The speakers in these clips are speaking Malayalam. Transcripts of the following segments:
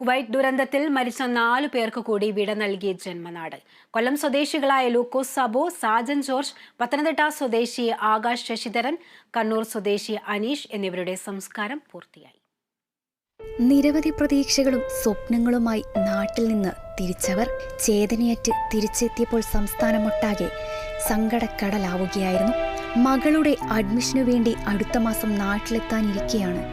കുവൈറ്റ് ദുരന്തത്തിൽ മരിച്ച നാലു പേർക്ക് കൂടി വിട നൽകിയ ജന്മനാട്. കൊല്ലം സ്വദേശികളായ ലൂക്കോസ് സബോ സാജൻ ജോർജ് പത്തനംതിട്ട സ്വദേശി ആകാശ് ശശിധരൻ കണ്ണൂർ സ്വദേശി അനീഷ് എന്നിവരുടെ സംസ്കാരം പൂർത്തിയായി. നിരവധി പ്രതീക്ഷകളും സ്വപ്നങ്ങളുമായി നാട്ടിൽ നിന്ന് തിരിച്ചവർ ചേതനയറ്റ് തിരിച്ചെത്തിയപ്പോൾ സംസ്ഥാനമൊട്ടാകെ സങ്കടക്കടലാവുകയായിരുന്നു. മകളുടെ അഡ്മിഷനു വേണ്ടി അടുത്ത മാസം നാട്ടിലെത്താനിരിക്കെയാണ്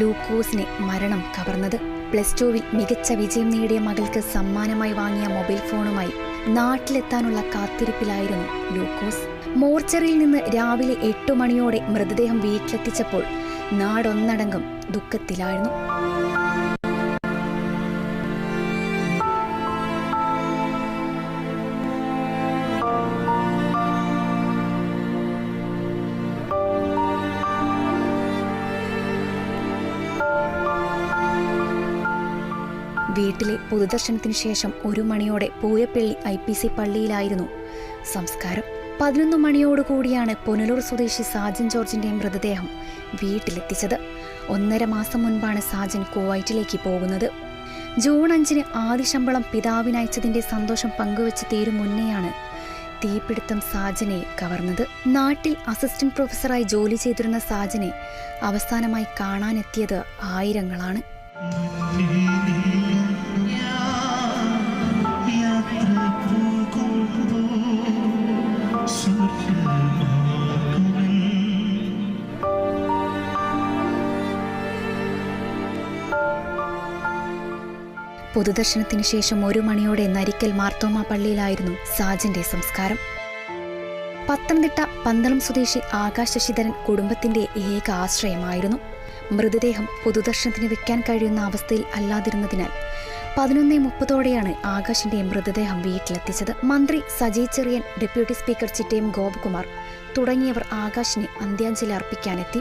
ലൂക്കോസിനെ മരണം കവർന്നത്. പ്ലസ് ടുവിൽ മികച്ച വിജയം നേടിയ മകൾക്ക് സമ്മാനമായി വാങ്ങിയ മൊബൈൽ ഫോണുമായി നാട്ടിലെത്താനുള്ള കാത്തിരിപ്പിലായിരുന്നു ലൂക്കോസ്. മോർച്ചറിയിൽ നിന്ന് രാവിലെ എട്ടു മണിയോടെ മൃതദേഹം വീട്ടിലെത്തിച്ചപ്പോൾ നാടൊന്നടങ്കം ദുഃഖത്തിലായിരുന്നു. വീട്ടിലെ പൊതുദർശനത്തിന് ശേഷം ഒരു മണിയോടെ പൂയപ്പള്ളി ഐ പി സി പള്ളിയിലായിരുന്നു. സംസ്കാരം പതിനൊന്ന് മണിയോടുകൂടിയാണ് പുനലൂർ സ്വദേശി സാജൻ ജോർജിന്റെ മൃതദേഹം വീട്ടിലെത്തിച്ചത്. ഒന്നര മാസം മുൻപാണ് സാജൻ കുവൈറ്റിലേക്ക് പോകുന്നത്. ജൂൺ അഞ്ചിന് ആദ്യ ശമ്പളം പിതാവിനയച്ചതിന്റെ സന്തോഷം പങ്കുവച്ച് തീരും മുന്നെയാണ് തീപിടുത്തം സാജനെ കവർന്നത്. നാട്ടിൽ അസിസ്റ്റന്റ് പ്രൊഫസറായി ജോലി ചെയ്തിരുന്ന സാജനെ അവസാനമായി കാണാനെത്തിയത് ആയിരങ്ങളാണ്. പൊതുദർശനത്തിന് ശേഷം ഒരു മണിയോടെ നരിക്കൽ മാർത്തോമ പള്ളിയിലായിരുന്നു സാജന്റെ സംസ്കാരം. പത്തനംതിട്ട പന്തളം സ്വദേശി ആകാശ ശശിധരൻ കുടുംബത്തിന്റെ ഏക ആശ്രയമായിരുന്നു. മൃതദേഹം പൊതുദർശനത്തിന് വെക്കാൻ കഴിയുന്ന അവസ്ഥയിൽ അല്ലാതിരുന്നതിനാൽ പതിനൊന്നേ മുപ്പതോടെയാണ് ആകാശിന്റെ മൃതദേഹം വീട്ടിലെത്തിച്ചത്. മന്ത്രി സജി ചെറിയൻ ഡെപ്യൂട്ടി സ്പീക്കർ ചിറ്റയം ഗോപകുമാർ തുടങ്ങിയവർ ആകാശിന് അന്ത്യാഞ്ജലി അർപ്പിക്കാനെത്തി.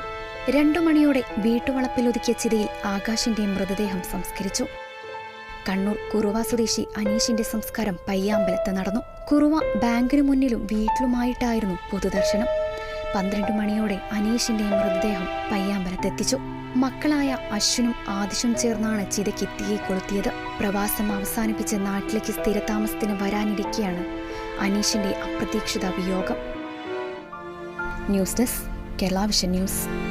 രണ്ടു മണിയോടെ വീട്ടുവളപ്പിലൊതുക്കിയ ചിതയിൽ ആകാശിന്റെ മൃതദേഹം സംസ്കരിച്ചു. കണ്ണൂർ കുറുവ സ്വദേശി അനീഷിന്റെ സംസ്കാരം പയ്യാമ്പലത്ത് നടന്നു. കുറുവ ബാങ്കിനു മുന്നിലും വീട്ടിലുമായിട്ടായിരുന്നു പൊതുദർശനം. പന്ത്രണ്ട് മണിയോടെ അനീഷിന്റെ മൃതദേഹം പയ്യാമ്പലത്തെത്തിച്ചു. മക്കളായ അശ്വിനും ആദിഷും ചേർന്നാണ് ചിതയ്ക്ക് തീയെ കൊളുത്തിയത്. പ്രവാസം അവസാനിപ്പിച്ച് നാട്ടിലേക്ക് സ്ഥിരതാമസത്തിന് വരാനിരിക്കെയാണ് അനീഷിന്റെ അപ്രതീക്ഷിത വിയോഗം. News desk Kerala vision news.